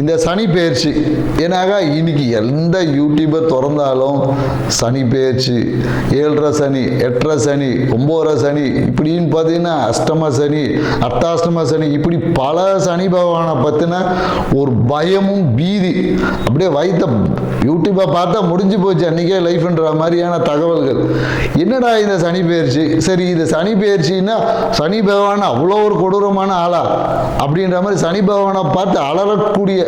இந்த சனி பெயர்ச்சி ஏன்னாக இன்னைக்கு எந்த யூடியூபை திறந்தாலும் சனி பெயர்ச்சி ஏழரை சனி எட்டரை சனி ஒம்போதரை சனி இப்படின்னு பார்த்தீங்கன்னா அஷ்டம சனி அர்த்தாஷ்டம சனி இப்படி பல சனி பகவானை பற்றின ஒரு பயமும் பீதி. அப்படியே வைத்த யூடியூப்பை பார்த்தா முடிஞ்சு போச்சு அன்றைக்கே லைஃப்ன்ற மாதிரியான தகவல்கள். என்னடா இந்த சனி பெயர்ச்சி சரி இது சனி பெயர்ச்சின்னா சனி பகவான் அவ்வளோ ஒரு கொடூரமான ஆளா? அப்படின்ற மாதிரி சனி பகவானை பார்த்து அலறக்கூடிய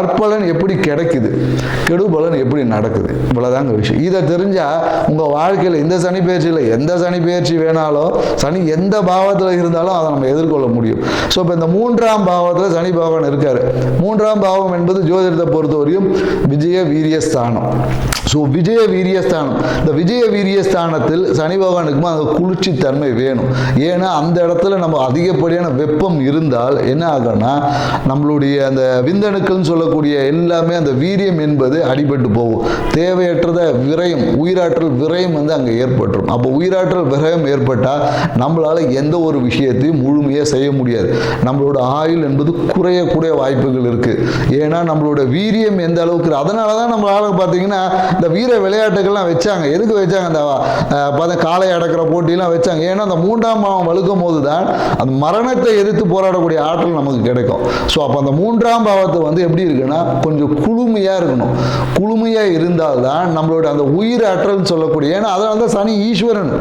நற்பலன் எப்படி கிடைக்குது? கெடுபலன் எப்படி நடக்குது? இவ்வளோதாங்க விஷயம். இதை தெரிஞ்சால் உங்கள் வாழ்க்கையில் இந்த சனி பயிற்சியில் எந்த சனி பயிற்சி வேணாலும் சனி எந்த பாவத்தில் இருந்தாலும் அதை நம்ம எதிர்கொள்ள முடியும். ஸோ இப்போ இந்த மூன்றாம் பாவத்தில் சனி பகவான் இருக்கார். மூன்றாம் பாவம் என்பது ஜோதிடத்தை பொறுத்தவரையும் விஜய வீரியஸ்தானம் ஸோ விஜய வீரியஸ்தானம் இந்த விஜய வீரியஸ்தானத்தில் சனி பகவானுக்குமா அந்த குளிர்ச்சி தன்மை வேணும். ஏன்னா அந்த இடத்துல நம்ம அதிகப்படியான வெப்பம் இருந்தால் என்ன ஆகும்னா நம்மளுடைய அந்த விந்தணுக்கள்னு சொல்லக்கூடிய எல்லாமே அந்த வீரியம் என்பது அடிபட்டு போகும். தேவையற்றத விரயம் உயிராற்றல் விரயம் வந்து அங்கே ஏற்பட்டுரும். அப்போ உயிராற்றல் விரயம் ஏற்பட்டால் நம்மளால் எந்த ஒரு விஷயத்தையும் முழுமையாக செய்ய முடியாது. நம்மளோட ஆயுள் என்பது குறையக்கூடிய வாய்ப்புகள் இருக்குது ஏன்னா நம்மளோட வீரியம் எந்த அளவுக்கு அதனால தான் நம்மளால் பார்த்தீங்கன்னா இந்த வீர விளையாட்டுகள்லாம் வச்சாங்க. எதுக்கு வச்சாங்க? அந்த பார்த்தா காளை அடக்கிற போட்டிலாம் வச்சாங்க. ஏன்னா அந்த மூன்றாம் பாவம் வலுக்கும் போது தான் அந்த மரணத்தை எதிர்த்து போராடக்கூடிய ஆற்றல் நமக்கு கிடைக்கும். ஸோ அப்போ அந்த மூன்றாம் பாவத்தை வந்து எப்படி இருக்கு? இருக்குன்னா கொஞ்சம் குளுமையாக இருக்கணும். குளுமையாக இருந்தால்தான் நம்மளோட அந்த உயிர் ஆற்றல்னு சொல்லக்கூடிய ஏன்னா அதனால தான் சனி ஈஸ்வரன்.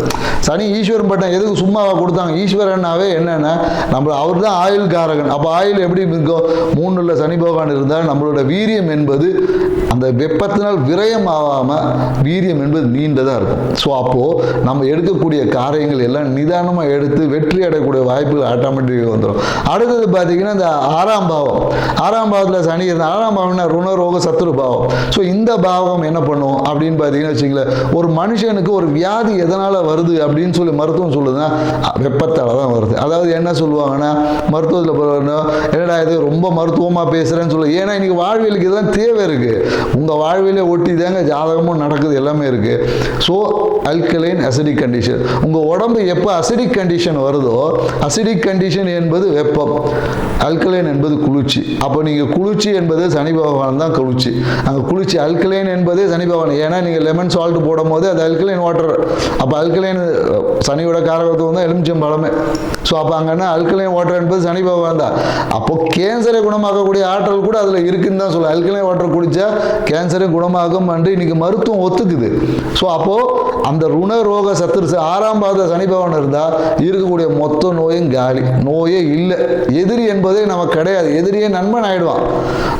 சனி ஈஸ்வரன் பட்டம் எதுக்கு சும்மாவா கொடுத்தாங்க? ஈஸ்வரன்னாவே என்னன்னா நம்ம அவர் தான் ஆயுள் காரகன் அப்போ ஆயுள் எப்படி இருக்கும்? மூணுல சனி பகவான் இருந்தால் நம்மளோட வீரியம் என்பது அந்த வெப்பத்தினால் விரயம் ஆகாமல் வீரியம் என்பது நீண்டதாக இருக்கும். ஸோ அப்போது நம்ம எடுக்கக்கூடிய காரியங்கள் எல்லாம் நிதானமாக எடுத்து வெற்றி அடையக்கூடிய வாய்ப்புகள் ஆட்டோமேட்டிக்காக வந்துடும் அடுத்தது பார்த்தீங்கன்னா இந்த ஆறாம் பாவம். ஆறாம் பாவத்தில் சனி இருந்தால் ஆறாம் பாவம்னா ருணரோக சத்துரு பாவம். ஸோ இந்த பாவம் என்ன பண்ணும் அப்படின்னு பார்த்தீங்கன்னா வச்சுங்களேன் ஒரு மனுஷனுக்கு ஒரு வியாதி எதனால் வருது அப்படின்னு சொல்லி மருத்துவம் சொல்லுதுன்னா வெப்பத்தால் தான் வருது. அதாவது என்ன சொல்லுவாங்கன்னா மருத்துவத்தில் என்னடா இது ரொம்ப மருத்துவமாக பேசுகிறேன்னு சொல்லு. ஏன்னா இன்றைக்கி வாழ்வியலுக்கு இதெல்லாம் தேவை இருக்குது உங்கள் வாழ்வியலே ஒட்டி தாங்க ஜாதகமும் நடக்குது எல்லாமே இருக்குது ஸோ அல்கலைன் அசிடிக் கண்டிஷன் உங்கள் உடம்பு எப்போ அசிடிக் கண்டிஷன் வருதோ அசிடிக் கண்டிஷன் என்பது வெப்பம். அல்கலைன் என்பது குளிர்ச்சி. அப்போ நீங்கள் குளிர்ச்சி என்பது சனி பகவான் தான் குளிச்சு அங்கே குளிச்சு அல்கலைன் என்பதே சனி பகவான். ஏன்னா நீங்கள் லெமன் சால்ட் போடும் போது அது அல்கலைன் வாட்டர் அப்போ அல்கலைன் சனியோட காரகத்துவம் தான் எலுமிச்சம் பழமே. ஸோ அப்போ அங்கன்னா அல்கலைன் வாட்டர் என்பது சனி பகவான் தான். அப்போ கேன்சரை குணமாக்கக்கூடிய ஆற்றல் கூட அதில் இருக்குன்னு தான் சொல்லுவேன் அல்கலைன் வாட்டர் குடித்தா கேன்சரை குணமாகும் என்று இன்னைக்கு மருத்துவம் ஒத்துக்குது. ஸோ அப்போது அந்த ருண ரோக சத்துருசு ஆறாம் பாத சனி பகவான் இருந்தால் இருக்கக்கூடிய மொத்த நோயும் காலி. நோயே இல்லை. எதிரி என்பதே நமக்கு கிடையாது. எதிரியே நண்பன் ஆயிடுவான்.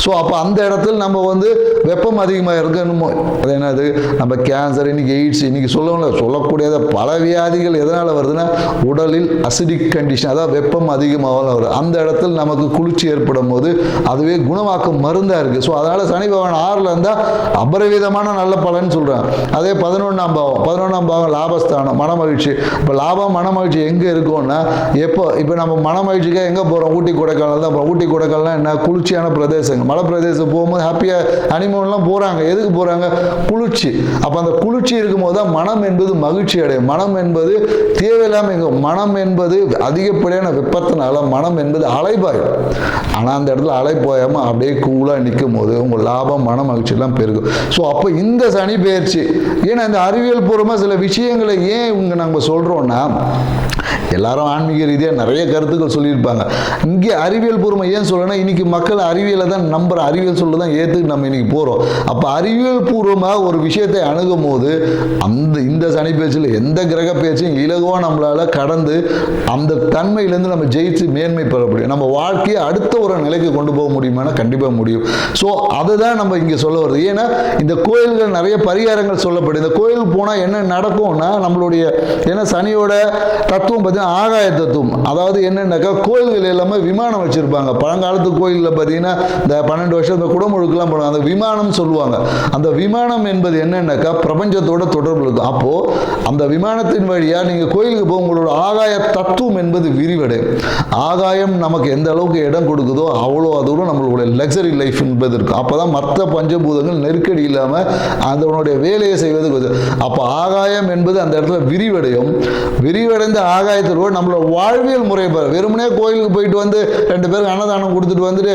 ஸோ ஸோ அப்போ அந்த இடத்துல நம்ம வந்து வெப்பம் அதிகமாக இருக்கணுமோ? அது என்னது? நம்ம கேன்சர் இன்னைக்கு எய்ட்ஸ் இன்னைக்கு சொல்லணும் சொல்லக்கூடியத பல வியாதிகள் எதனால் வருதுன்னா உடலில் அசிடிக் கண்டிஷன் அதாவது வெப்பம் அதிகமாக வருது அந்த இடத்துல நமக்கு குளிர்ச்சி ஏற்படும் போது அதுவே குணமாக்கும் மருந்தாக இருக்குது ஸோ அதனால் சனி பகவான் ஆறில் இருந்தால் அபரிவிதமான நல்ல பலன் சொல்கிறேன் அதே பதினொன்றாம் பாவம். பதினொன்றாம் பாவம் லாபஸ்தானம் மனமகிழ்ச்சி. இப்போ லாபம் மனமகிழ்ச்சி எங்கே இருக்கும்னா எப்போ இப்போ நம்ம மனமகிழ்ச்சிக்காக எங்கே போகிறோம் ஊட்டி கொடைக்கானல் தான் ஊட்டி கொடைக்கானல்னா என்ன? குளிர்ச்சியான பிரதேசங்கள். மலைப்பிரதேசம் போகும்போது ஹாப்பியாக ஹனிமூன்லாம் போகிறாங்க எதுக்கு போகிறாங்க குளிர்ச்சி. அப்போ அந்த குளிர்ச்சி இருக்கும்போது தான் மனம் என்பது மகிழ்ச்சி அடையும். மனம் என்பது தேவையில்லாமல் எங்க மனம் என்பது அதிகப்படியான வெப்பத்தினால மனம் என்பது அலைபாயும். ஆனால் அந்த இடத்துல அலை அப்படியே கூலாக நிற்கும் போது உங்கள் லாபம் மன மகிழ்ச்சியெல்லாம் பெருகும். ஸோ அப்போ இந்த சனி பெயர்ச்சி. ஏன்னா இந்த அறிவியல் பூர்வமாக சில விஷயங்களை ஏன் இவங்க நம்ம சொல்கிறோன்னா எல்லாரும் ஆன்மீக ரீதியாக நிறைய கருத்துக்கள் சொல்லியிருப்பாங்க. இங்கே அறிவியல் பூர்வம் ஏன் சொல்லணும்னா இன்னைக்கு மக்கள் அறிவியலை தான் நம்புற அறிவியல் சொல்ல தான் ஏற்று நம்ம இன்னைக்கு போகிறோம் அப்போ அறிவியல் பூர்வமாக ஒரு விஷயத்தை அணுகும் போது அந்த இந்த சனி பேச்சில் எந்த கிரக பேச்சையும் இலகுவாக நம்மளால் கடந்து அந்த தன்மையிலேருந்து நம்ம ஜெயிச்சு மேன்மை பெற முடியும். நம்ம வாழ்க்கையை அடுத்த ஒரு நிலைக்கு கொண்டு போக முடியுமானா கண்டிப்பாக முடியும். ஸோ அதுதான் நம்ம இங்கே சொல்ல வருது ஏன்னா இந்த கோயில்கள் நிறைய பரிகாரங்கள் சொல்லப்படுது. இந்த கோயிலுக்கு போனால் என்ன நடக்கும்னா நம்மளுடைய ஏன்னா சனியோட தத்துவம் பார்த்தீங்கன்னா ஆகாய தத்துவம் அதாவது என்னென்னாக்கா கோயில்கள் எல்லாமே விமானம் வச்சுருப்பாங்க. பழங்காலத்து கோயிலில் பார்த்தீங்கன்னா இந்த பன்னெண்டு வருஷம் இந்த குடமுழுக்கெல்லாம் போடுவாங்க அந்த விமானம் சொல்லுவாங்க. அந்த விமானம் என்பது என்னென்னாக்கா பிரபஞ்சத்தோட தொடர்பு இருக்கும் அப்போது அந்த விமானத்தின் வழியாக நீங்கள் கோயிலுக்கு போக உங்களோட ஆகாய தத்துவம் என்பது விரிவடையும். ஆகாயம் நமக்கு எந்த அளவுக்கு இடம் கொடுக்குதோ அவ்வளோ தூரம் நம்மளுடைய லக்ஸரி லைஃப் என்பது இருக்கும். அப்போ தான் மற்ற பஞ்சபூதங்கள் நெருக்கடி இல்லாமல் அதனுடைய வேலையை செய்வது அப்போ ஆகாயம் என்பது அந்த இடத்துல விரிவடையும். விரிவடைந்த ஆகாயத்தோடு நம்மளோட வாழ்வியல் முறை பாரு. வெறுமனே கோயிலுக்கு போயிட்டு வந்து ரெண்டு பேருக்கு அன்னதானம் கொடுத்துட்டு வந்துட்டு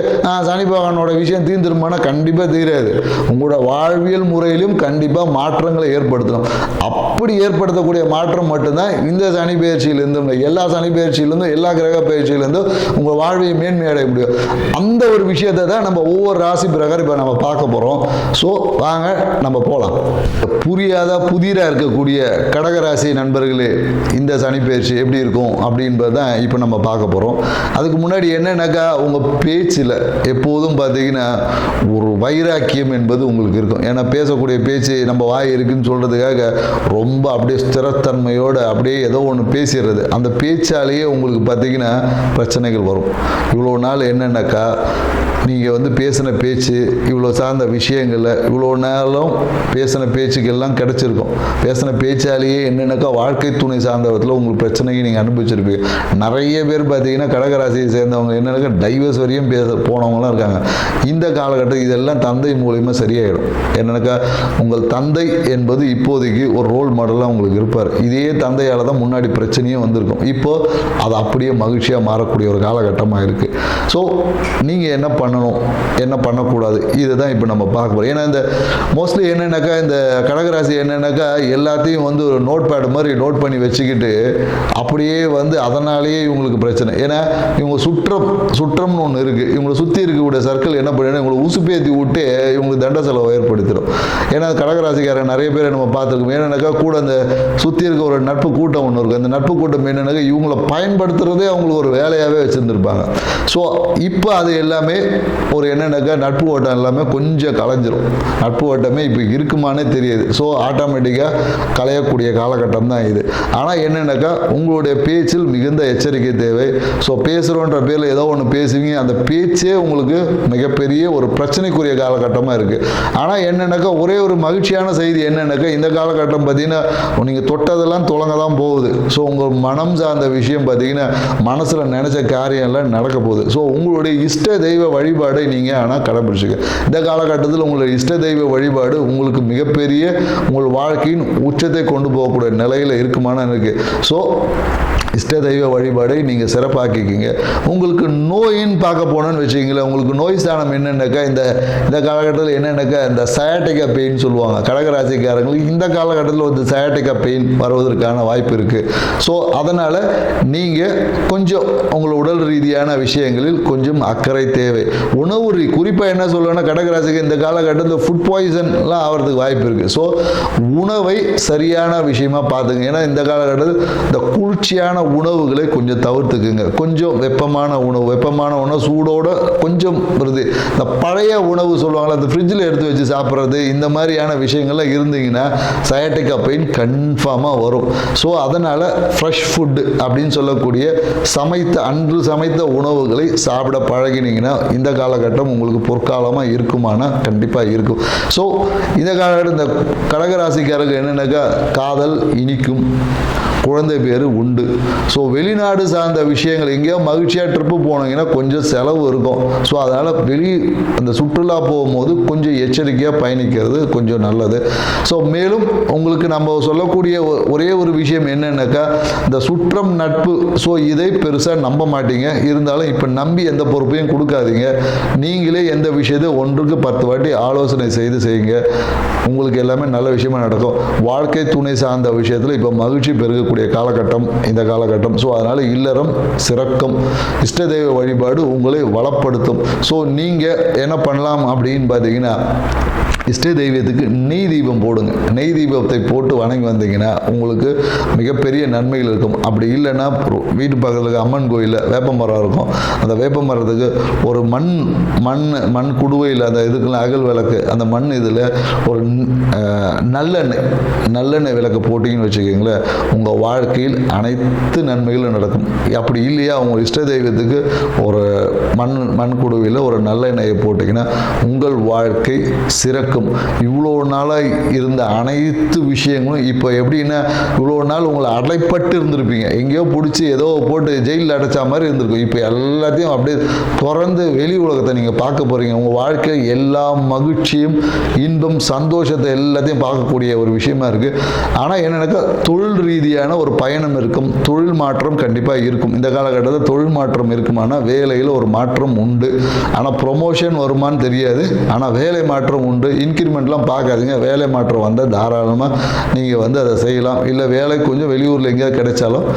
சனி பகவானோட விஷயம் தீர்ந்துருமானா கண்டிப்பாக தீராது. உங்களோட வாழ்வியல் முறையிலும் கண்டிப்பாக மாற்றங்களை ஏற்படுத்தணும். அப்படி ஏற்படுத்தக்கூடிய மாற்றம் மட்டும்தான் இந்த சனி பயிற்சியிலிருந்தும் எல்லா சனி பயிற்சியிலிருந்தும் எல்லா கிரக பயிற்சியிலிருந்தும் உங்கள் வாழ்வியை மேன்மை அடைய முடியும். அந்த ஒரு விஷயத்தை தான் நம்ம ஒவ்வொரு ராசி பிரகாரம் இப்போ நம்ம பார்க்க போகிறோம் ஸோ வாங்க நம்ம போகலாம் புரியாத புதிராக இருக்கக்கூடிய கடகராசி நண்பர்களே இந்த சனி பயிற்சி எப்படி இருக்கும் அப்படின்றது தான் இப்போ நம்ம பார்க்க போகிறோம் அதுக்கு முன்னாடி என்னென்னாக்கா உங்கள் பேச்சில் எப்போதும் பார்த்தீங்கன்னா ஒரு வைராக்கியம் என்பது உங்களுக்கு இருக்கும். ஏன்னா பேசக்கூடிய பேச்சு நம்ம வாய் இருக்குன்னு சொல்கிறதுக்காக ரொம்ப அப்படியே ஸ்திரத்தன்மையோடு அப்படியே ஏதோ ஒன்று பேசிடுறது. அந்த பேச்சாலேயே உங்களுக்கு பார்த்தீங்கன்னா பிரச்சனைகள் வரும். இவ்வளோ நாள் என்னென்னாக்கா நீங்கள் வந்து பேசின பேச்சு இவ்வளோ சார்ந்த விஷயங்களில் இவ்வளோ நேரம் பேசின பேச்சு எல்லாம் கிடச்சிருக்கும். பேசின பேச்சாலேயே என்னென்னக்கா வாழ்க்கை துணை சார்ந்த விதத்தில் உங்களுக்கு பிரச்சனையை நீங்கள் அனுபவிச்சிருப்பீங்க நிறைய பேர் பார்த்தீங்கன்னா கடகராசியை சேர்ந்தவங்க என்னென்னக்கா டைவர்ஸ் வரையும் பேச போனவங்களாம் இருக்காங்க. இந்த காலகட்டம் இதெல்லாம் தந்தை மூலியமாக சரியாயிடும். என்னென்னாக்கா உங்கள் தந்தை என்பது இப்போதைக்கு ஒரு ரோல் மாடலாக உங்களுக்கு இருப்பார். இதே தந்தையால் தான் முன்னாடி பிரச்சனையும் வந்திருக்கும். இப்போ அது அப்படியே மகிழ்ச்சியாக மாறக்கூடிய ஒரு காலகட்டமாக இருக்குது ஸோ நீங்கள் என்ன பண்ணணும்? என்ன பண்ணக்கூடாது? இதை தான் இப்போ நம்ம பார்க்க போகிறோம் ஏன்னா இந்த மோஸ்ட்லி என்னென்னாக்கா இந்த கடகராசி என்னென்னாக்கா எல்லாத்தையும் வந்து ஒரு நோட் பேடு மாதிரி நோட் பண்ணி வச்சுக்கிட்டு அப்படியே வந்து அதனாலேயே இவங்களுக்கு பிரச்சனை. ஏன்னா இவங்க சுற்றம் சுற்றம்னு ஒன்று இருக்குது இவங்களை சுற்றி இருக்கக்கூடிய சர்க்கிள் என்ன பண்ணிடும் இவங்களை உசுப்பேத்தி விட்டு இவங்களுக்கு தண்ட செலவை ஏற்படுத்திடும். ஏன்னா கடகராசிக்காரன் நிறைய பேர் நம்ம பார்த்துருக்கோம். என்னென்னாக்கா கூட அந்த சுற்றி இருக்க ஒரு நட்பு கூட்டம் ஒன்று இருக்கும் அந்த நட்பு கூட்டம் என்னென்னாக்கா இவங்களை பயன்படுத்துறதே அவங்களுக்கு ஒரு வேலையாகவே வச்சுருந்துருப்பாங்க. ஸோ இப்போ அது எல்லாமே ஒரு என்னென்னாக்கா நட்பு ஓட்டம் எல்லாமே கொஞ்சம் கலைஞ்சிரும். நட்பு ஓட்டமே இப்போ இருக்குமானே தெரியாது. ஸோ ஆட்டோமேட்டிக்காக கலையக்கூடிய காலகட்டம் தான் இது. ஆனால் என்னென்னாக்கா உங்களுடைய பேச்சில் மிகுந்த எச்சரிக்கை தேவை. ஸோ பேசுகிறோன்ற பேரில் ஏதோ ஒன்று பேசுவீங்க. அந்த பேச்சே உங்களுக்கு மிகப்பெரிய ஒரு பிரச்சனைக்குரிய காலகட்டமாக இருக்குது ஆனால் என்னென்னாக்கா ஒரே ஒரு மகிழ்ச்சியான செய்தி என்னென்னாக்கா இந்த காலகட்டம் பார்த்தீங்கன்னா நீங்கள் தொட்டதெல்லாம் தொடங்க தான் போகுது. ஸோ உங்கள் மனம் சார்ந்த விஷயம் பார்த்தீங்கன்னா மனசில் நினச்ச காரியம் எல்லாம் நடக்க போகுது. ஸோ உங்களுடைய இஷ்ட தெய்வ வழிபாடை நீங்கள் ஆனால் கடைபிடிச்சிக்க. இந்த காலகட்டத்தில் உங்களுடைய இஷ்ட தெய்வ வழிபாடு உங்களுக்கு மிகப்பெரிய உங்கள் வாழ்க்கையின் உச்சத்தை கொண்டு போகக்கூடிய நிலையில் இருக்குமான்னு எனக்கு ஸோ இஷ்ட தெய்வ வழிபாடை நீங்கள் சிறப்பாக்கிக்கிங்க. உங்களுக்கு நோயின்னு பார்க்க போனோன்னு வச்சுக்கிங்களேன். உங்களுக்கு நோய் ஸ்தானம் என்னென்னாக்கா இந்த இந்த காலகட்டத்தில் என்னென்னக்கா இந்த சயாட்டிக்கா பெயின் சொல்லுவாங்க. கடகராசிக்காரங்களுக்கு இந்த காலகட்டத்தில் வந்து சயாட்டிக்கா பெயின் வருவதற்கான வாய்ப்பு இருக்குது ஸோ அதனால் நீங்கள் கொஞ்சம் உங்கள் உடல் ரீதியான விஷயங்களில் கொஞ்சம் அக்கறை தேவை. உணவு ரீ குறிப்பாக என்ன சொல்லணும்னா கடகராசிக்கு இந்த காலகட்டத்தில் ஃபுட் பாய்சன்லாம் ஆகிறதுக்கு வாய்ப்பு இருக்குது ஸோ உணவை சரியான விஷயமா பார்த்துங்க ஏன்னா இந்த காலகட்டத்தில் இந்த குளிர்ச்சியான உணவுகளை கொஞ்சம் தவிர்த்துக்குங்க. கொஞ்சம் வெப்பமான உணவு வெப்பமான உணவு சூடோட கொஞ்சம் வருது. இந்த பழைய உணவு சொல்லுவாங்களா அந்த ஃப்ரிட்ஜில் எடுத்து வச்சு சாப்பிட்றது இந்த மாதிரியான விஷயங்கள்லாம் இருந்தீங்கன்னா சயாட்டிக்கா பெயின் கன்ஃபார்மாக வரும். ஸோ அதனால் ஃப்ரெஷ் ஃபுட்டு அப்படின்னு சொல்லக்கூடிய சமைத்த அன்று சமைத்த உணவுகளை சாப்பிட பழகினீங்கன்னா இந்த காலகட்டம் உங்களுக்கு பொற்காலமாக இருக்குமானா கண்டிப்பாக இருக்கும். ஸோ இந்த காலகட்டம் இந்த கடகராசிக்காரங்க என்னென்னாக்கா காதல் இனிக்கும். குழந்தை பேர் உண்டு. ஸோ வெளிநாடு சார்ந்த விஷயங்கள் எங்கேயோ மகிழ்ச்சியாக ட்ரிப்பு போனீங்கன்னா கொஞ்சம் செலவு இருக்கும். ஸோ அதனால் வெளி அந்த சுற்றுலா போகும்போது கொஞ்சம் எச்சரிக்கையாக பயணிக்கிறது கொஞ்சம் நல்லது. ஸோ மேலும் உங்களுக்கு நம்ம சொல்லக்கூடிய ஒ- ஒரே ஒரு விஷயம் என்னென்னாக்கா இந்த சுற்றம் நட்பு. ஸோ இதை பெருசாக நம்ப மாட்டீங்க. இருந்தாலும் இப்போ நம்பி எந்த பொறுப்பையும் கொடுக்காதீங்க. நீங்களே எந்த விஷயத்தை ஒன்றுக்கு பத்து வாட்டி ஆலோசனை செய்து செய்யுங்க. உங்களுக்கு எல்லாமே நல்ல விஷயமா நடக்கும். வாழ்க்கை துணை சார்ந்த விஷயத்தில் இப்போ மகிழ்ச்சி இருக்கக்கூடிய காலகட்டம் இந்த காலகட்டம். ஸோ அதனால் இல்லறம் சிறக்கும் இஷ்ட தெய்வ வழிபாடு உங்களை வளப்படுத்தும். ஸோ நீங்கள் என்ன பண்ணலாம் அப்படின்னு பார்த்தீங்கன்னா இஷ்ட தெய்வத்துக்கு நெய் தீபம் போடுங்க. நெய் தீபத்தை போட்டு வணங்கி வந்தீங்கன்னா உங்களுக்கு மிகப்பெரிய நன்மைகள் இருக்கும். அப்படி இல்லைன்னா வீட்டு பக்கத்தில் இருக்க அம்மன் கோயிலில் வேப்ப மரம் இருக்கும். அந்த வேப்ப மரத்துக்கு ஒரு மண் மண் மண் குடுவையில் அந்த இதுக்குள்ள அகல் விளக்கு அந்த மண் இதில் ஒரு நல்லெண்ணெய் நல்லெண்ணெய் விளக்கு போட்டிங்கன்னு வச்சுக்கோங்களேன் உங்கள் வாழ்க்கையில் அனைத்து நன்மைகளும் நடக்கும். அப்படி இல்லையா? உங்கள் இஷ்ட தெய்வத்துக்கு ஒரு மண் மண் குடுவையில் ஒரு நல்ல எண்ணெயை போட்டிங்கன்னா உங்கள் வாழ்க்கை சிறக்கும். இவ்வளோ நாளாக இருந்த அனைத்து விஷயங்களும் இப்போ எப்படின்னா இவ்வளோ நாள் உங்களை அடைப்பட்டு இருந்திருப்பீங்க. எங்கேயோ பிடிச்சி ஏதோ போட்டு ஜெயிலில் அடைச்ச மாதிரி இருந்திருக்கும். இப்போ எல்லாத்தையும் அப்படியே திறந்து வெளி உலகத்தை நீங்கள் பார்க்க போகிறீங்க உங்கள் வாழ்க்கையில் எல்லா மகிழ்ச்சியும் இன்பம் சந்தோஷத்தை எல்லாத்தையும் பார்க்கக்கூடிய ஒரு விஷயமா இருக்குது ஆனால் என்னென்னாக்கா தொழில் ரீதியான ஒரு பயணம் இருக்கும் தொழில் மாற்றம் கண்டிப்பாக இருக்கும். இந்த காலகட்டத்தில் தொழில் மாற்றம் இருக்குமானா வேலையில் ஒரு மாற்றம் உண்டு. ஆனால் ப்ரொமோஷன் வருமான்னு தெரியாது. ஆனால் வேலை மாற்றம் உண்டு. இன்க்ரிமெண்ட்லாம் பார்க்காதீங்க. வேலை மாற்றம் வந்தால் தாராளமாக நீங்கள் வந்து அதை செய்யலாம். இல்லை வேலை கொஞ்சம் வெளியூரில் எங்கேயாவது கிடைச்சாலும்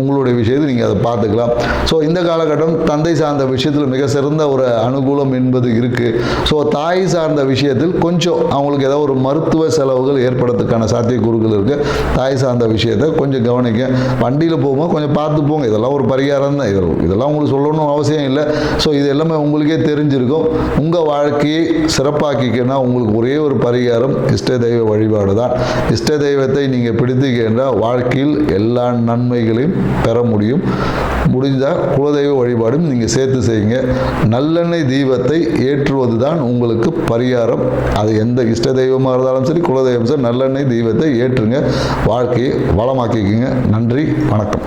உங்களுடைய விஷயத்தை நீங்கள் அதை பார்த்துக்கலாம். ஸோ இந்த காலகட்டம் தந்தை சார்ந்த விஷயத்தில் மிக சிறந்த ஒரு அனுகூலம் என்பது இருக்குது ஸோ தாய் சார்ந்த விஷயத்தில் கொஞ்சம் அவங்களுக்கு ஏதாவது ஒரு மருத்துவ செலவுகள் ஏற்படுறதுக்கான சாத்தியக்கூறுகள் இருக்குது தாய் சார்ந்த விஷயத்தை கொஞ்சம் கவனிக்க வண்டியில் போகும்போது கொஞ்சம் பார்த்து போங்க. இதெல்லாம் ஒரு பரிகாரம் தான். இதெல்லாம் உங்களுக்கு சொல்லணும் அவசியம் இல்லை. ஸோ இது எல்லாமே உங்களுக்கே தெரிஞ்சிருக்கும். உங்கள் வாழ்க்கையை சிறப்பாக்கிக்கன்னா உங்களுக்கு ஒரே ஒரு பரிகாரம் இஷ்ட தெய்வ வழிபாடு தான். இஷ்ட தெய்வத்தை நீங்கள் பிடித்துக்கின்ற வாழ்க்கையில் எல்லா நன்மைகளையும் பெற முடியும். முடிந்தால் குலதெய்வ வழிபாடும் நீங்கள் சேர்த்து செய்யுங்க. நல்லெண்ணெய் தீபத்தை ஏற்றுவது தான் உங்களுக்கு பரிகாரம். அது எந்த இஷ்ட தெய்வமாக இருந்தாலும் சரி குலதெய்வம் சரி நல்லெண்ணெய் தீபத்தை ஏற்றுங்க. வாழ்க்கையை வளமாக்கிக்கங்க. நன்றி வணக்கம்.